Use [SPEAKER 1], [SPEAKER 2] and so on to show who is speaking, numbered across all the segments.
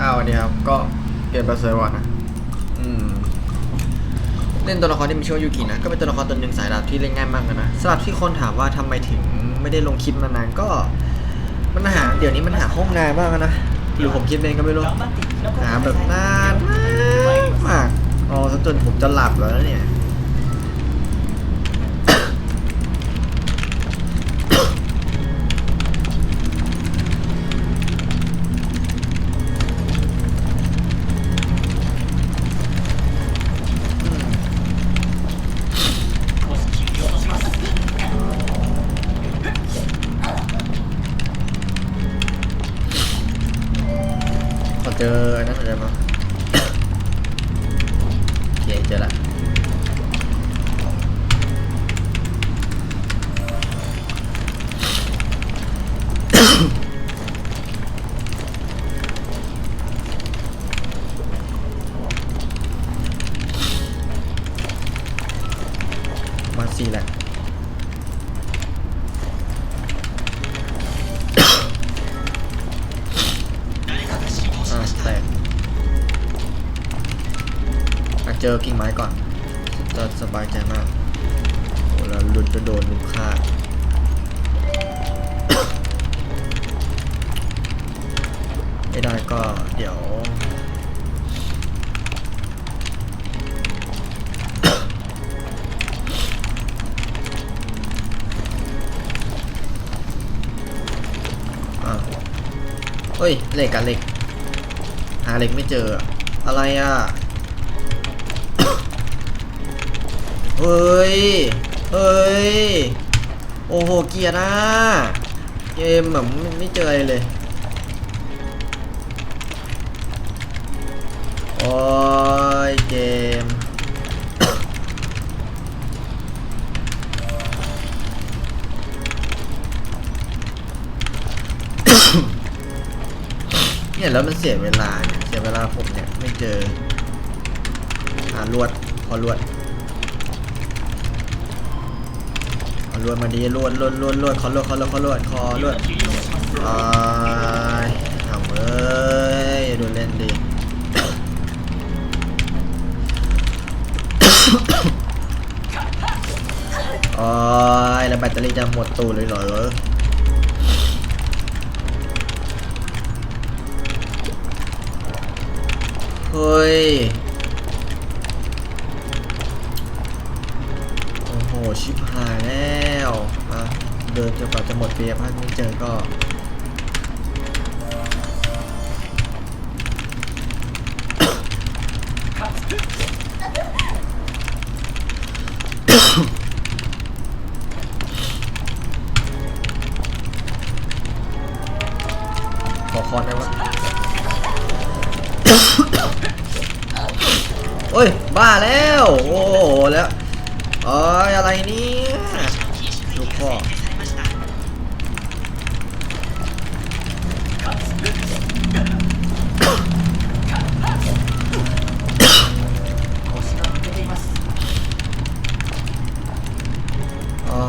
[SPEAKER 1] อ้าวเนี่ยครับก็เปลี่ยนไปเซอร์วอร์นะอืมเล่นตัวละครที่มีชื่อว่ายูกินะก็เป็นตัวละครตัวหนึ่งสายลับที่เล่นง่ายมากเลยนะสำหรับที่คนถามว่าทำไมถึงไม่ได้ลงคลิปมานานก็ มันหาเดี๋ยวนี้มันหาห้องนานมากนะหรือผมคิดเองก็ไม่รู้หาแบบนานมากมากรอซะจนผมจะหลับแล้วเนี่ย เจออันนั่นอะไรมา เจอกิ่งไม้ก่อนจะสบายใจมากโอ้แล้วลุนจะโดนลุมฆ่าไม่ได้ก็เดี๋ยวอะเฮ้ยเหล็กอะเหล็ก หาเหล็กไม่เจอ อะอะไรอะ เฮ้ย เฮ้ย โอ้โห เกียร์นะเกมแบบไม่เจออะไรเลย โอ้ย เกมเนี่ยแล้วมันเสียเวลาเนี่ยเสียเวลาผมเนี่ยไม่เจอหาลวดขอลวดขอ ลวดมาดีลวดลวดลวดลวดขอลวดขอลวดขอลวดขอลวดตายทำเอ้ยดูเล่นดีโอ้ยแล้วแบตเตอรี่จะหมดตูดเลยเหรอเฮ้ย ชิบหายแล้วอะเดินจนกว่าจะหมดเปียพักไม่เจอก็ขอคอนได้ปะโอ้ย บ้าแล้ว โอ้โหแล้ว เอ้ยอะไรนี่ลูกพ่ออ๋อ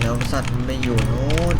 [SPEAKER 1] แล้วสัตว์มันไปอยู่นู้น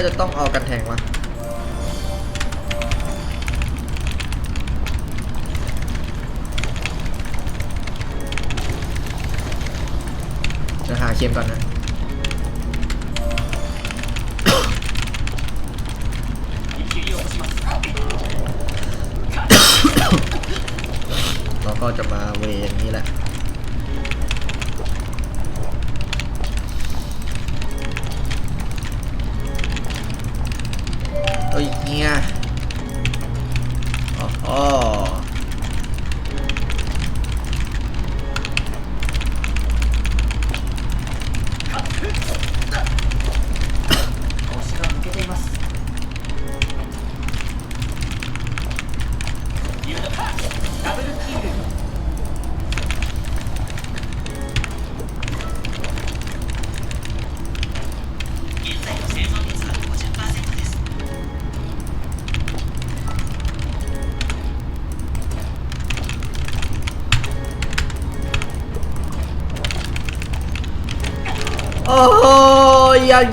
[SPEAKER 1] าจะต้องเอากันแทงมาจะหาเข็มก่อนนะเราก็จะมาเวอย่างนี้แหละ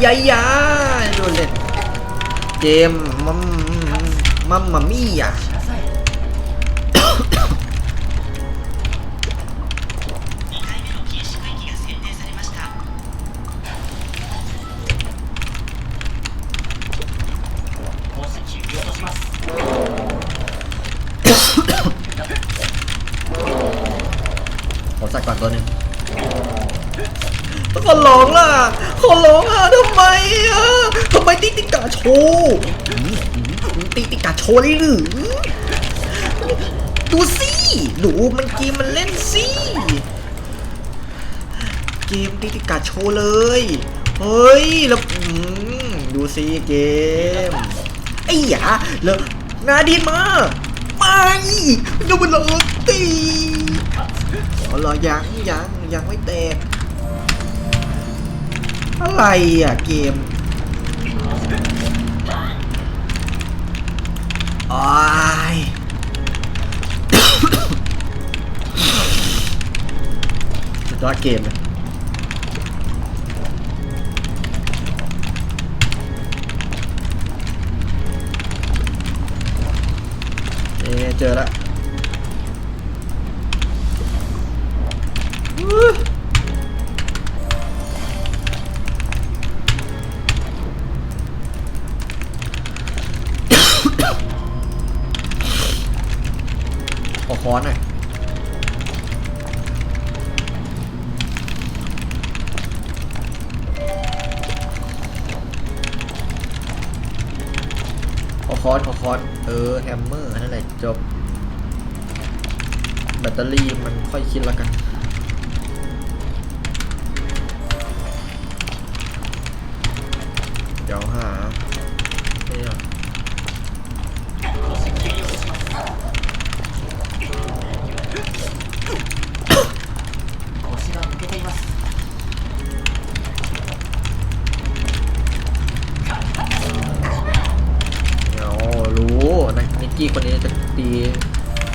[SPEAKER 1] ยายาโดูเลยเกมมัมมัมมัมมี่อะผมสักก่อนตัวหนึ่งก็ร้องล่ะ ขอร้องอะทำไมอะทำไมติ๊กติ๊กกาโชว์ติ๊กติ๊กกาโชว์เลยหรือดูสิดูมันเกมมันเล่นสิเกมติ๊กติ๊กกาโชว์เลยเฮ้ยแล้วดูสิเกมไอ้หยาแล้วนาดีนมาไม่ดูมันเลยตีเอาเหรอยังยังยังไม่แตก อะไรอะเกมโอ้ยสุดยอดเกมเลยเอ๊ะเจอแล้ว อค้อนขอคอสเออแฮมเมอร์นั่นแหละจบ แบตเตอรี่มันค่อยคิดแล้วกันเดี๋ยวหา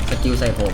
[SPEAKER 1] สกิลใส่ผม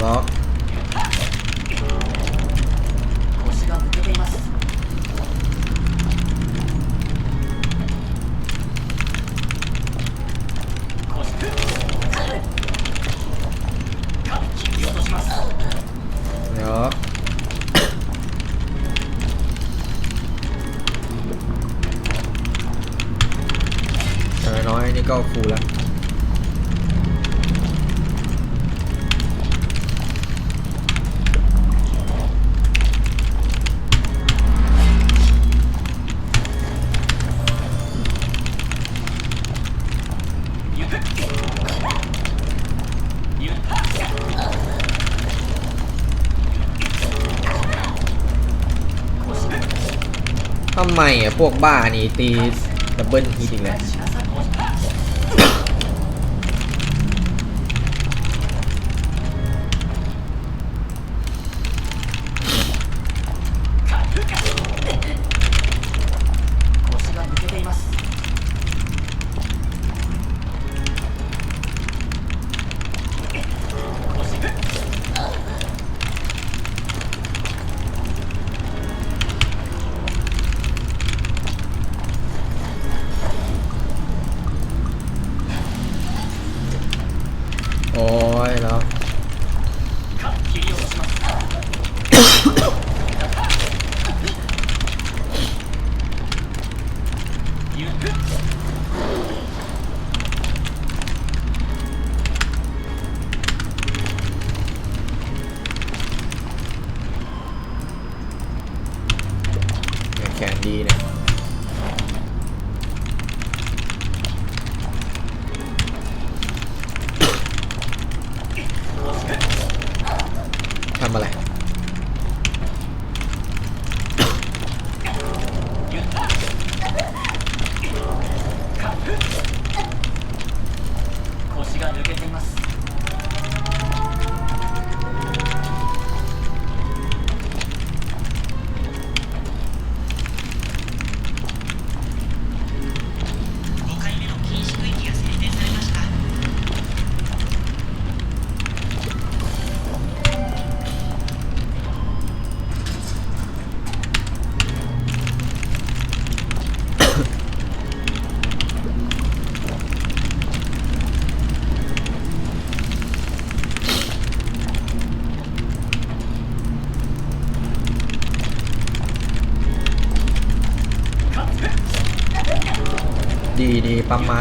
[SPEAKER 1] да ำไมอะพวกบ้านี่ตีดับเบิลฮีดอีกแล้ว แขนดีเนี่ย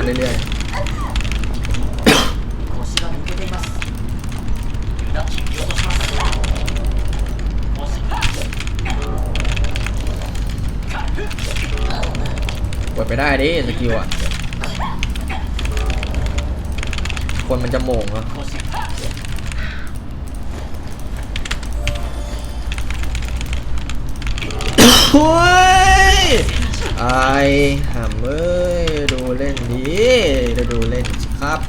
[SPEAKER 1] เรื่อยๆกดไปได้ดิสกิลอะ คนมันจะโมงอะโอ้ยไอหามเอ้ย ดูเล่นนี้ดูเล่นครับ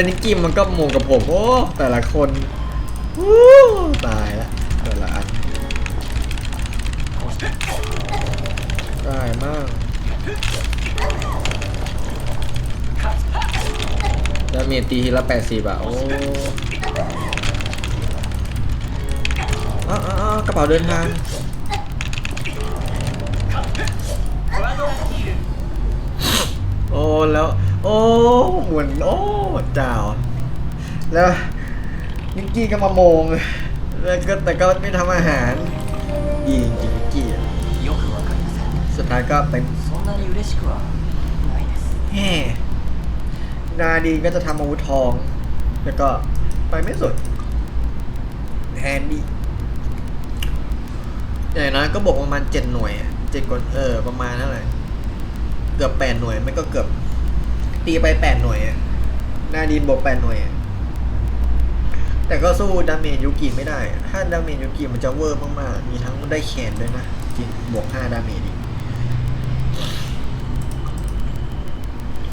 [SPEAKER 1] แล้วนิกกี้มันก็โมกับผมโอ้แต่ละคนตายละแต่ละอัน
[SPEAKER 2] ตา
[SPEAKER 1] ยมากแล้วมีตีทีละแปดสิบอะโอ้กระเป๋าเดินทางโอ้แล้ว โอ้เหมือนโอ้เจ้า แล้วนิกกี้ก็มาโมงแล้วก็แต่ก็ไม่ทำอาหารดีจริงๆนิกกี้อะ
[SPEAKER 2] よくわかりません
[SPEAKER 1] สุดท้ายก็เป็น
[SPEAKER 2] そんなに嬉しくはないです
[SPEAKER 1] แห่นาดีก็จะทำอาวุธทอง แล้วก็ไปไม่สุดแฮนดี้อย่างนั้นก็บวกประมาณเจ็ดหน่วยอะเจ็ดกว่าเออ ประมาณเท่าไหร่เกือบแปดหน่วย ไม่ก็เกือบ ตีไปแปดหน่วยอะนาดีนบวกแปดหน่วยอะแต่ก็สู้ดาเมจยูกิไม่ได้ ถ้าดาเมจยูกิมันจะเวอร์มากๆ มีทั้งได้แขนด้วยนะจริงบวกห้าดาเมจอีก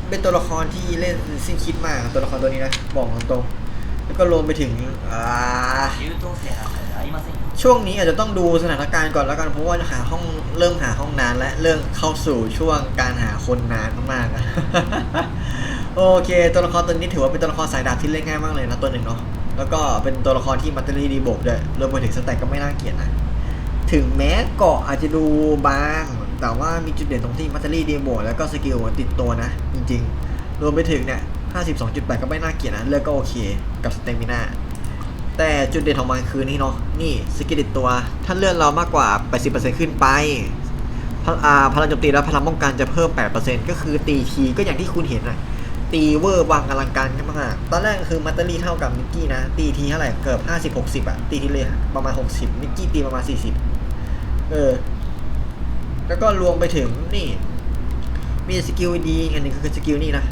[SPEAKER 1] เป็นตัวละครที่เล่นสิ้นคิดมากตัวละครตัวนี้นะ บอกตรงๆแล้วก็รวมไปถึงอ่า ช่วงนี้อาจจะต้องดูสถานการณ์ก่อนแล้วกันเพราะว่าหาห้องเริ่มหาห้องนานและเริ่มเข้าสู่ช่วงการหาคนนานมากๆโอเค ตัวละครตัวนี้ถือว่าเป็นตัวละครสายดาบที่เล่นง่ายมากเลยนะตัวหนึ่งเนาะแล้วก็เป็นตัวละครที่มัตเตอรี่ดีบกด้วยรวมไปถึงสแต็กก็ไม่น่าเกลียดนะถึงแม้เกาะอาจจะดูบาง แต่ว่ามีจุดเด่นตรงที่มัตเตอรี่ดีบกแล้วก็สกิลติดตัวนะ จริง ๆ รวมไปถึงเนี่ย52.8 ก็ไม่น่าเกลียดนะเลือกก็โอเค กับสเตมิน่า แต่จุดเด่นของมันคือนี่เนาะนี่สกิลติดตัว ถ้าเลื่อนเรามากกว่า 80%ขึ้นไปพลังโจมตีและพลังป้องกันจะเพิ่ม 8%ก็คือตีทีก็อย่างที่คุณเห็นอะตีเวอร์วังอลังการมากๆตอนแรกคือมัตเตอรี่เท่ากับมิกกี้นะ ตีทีเท่าไหร่เกือบ 50-60อะตีทีเลยประมาณ 60 มิกกี้ตีประมาณ 40 เออ แล้วก็รวมไปถึงนี่ มีสกิลดีอันนึงคือสกิลนี่นะ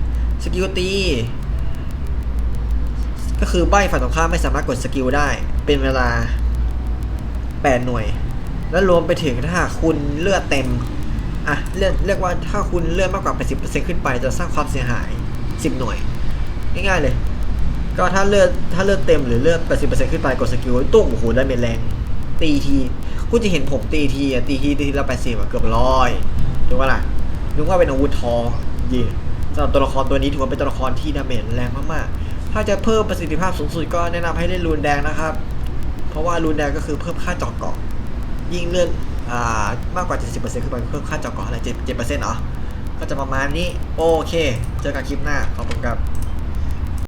[SPEAKER 1] สกิลตี ก็คือใบฝ่ายตรงข้ามไม่สามารถกดสกิลได้ เป็นเวลา 8 หน่วย แล้วรวมไปถึงถ้าคุณเลือดเต็ม อะเรียกเรียกว่าถ้าคุณเลือดมากกว่า 80%ขึ้นไปจะสร้างความเสียหาย 10 หน่วย ง่ายๆเลย ก็ถ้าเลือดถ้าเลือดเต็มหรือเลือด 80%ขึ้นไปกดสกิลตุ้มโอ้โหได้เมจแรง ตีทีคุณจะเห็นผมตีทีอะตีทีตีทีละ80อะเกือบร้อยถูกปะล่ะนึกว่าเป็นอาวุธทองยิงสำหรับตัวละครตัวนี้ถือว่าเป็นตัวละครที่ดาเมจแรงมากๆ ถ้าจะเพิ่มประสิทธิภาพสูงสุดก็แนะนำให้เล่นรูนแดงนะครับ เพราะว่ารูนแดงก็คือเพิ่มค่าเจาะเกาะยิ่งเลื่อนอ่ามากกว่า 70%ขึ้นไปเพิ่มค่าเจาะเกาะอะไรเจ็ดเหรอก็จะประมาณนี้ โอเค เจอกันคลิปหน้า ขอบคุณครับ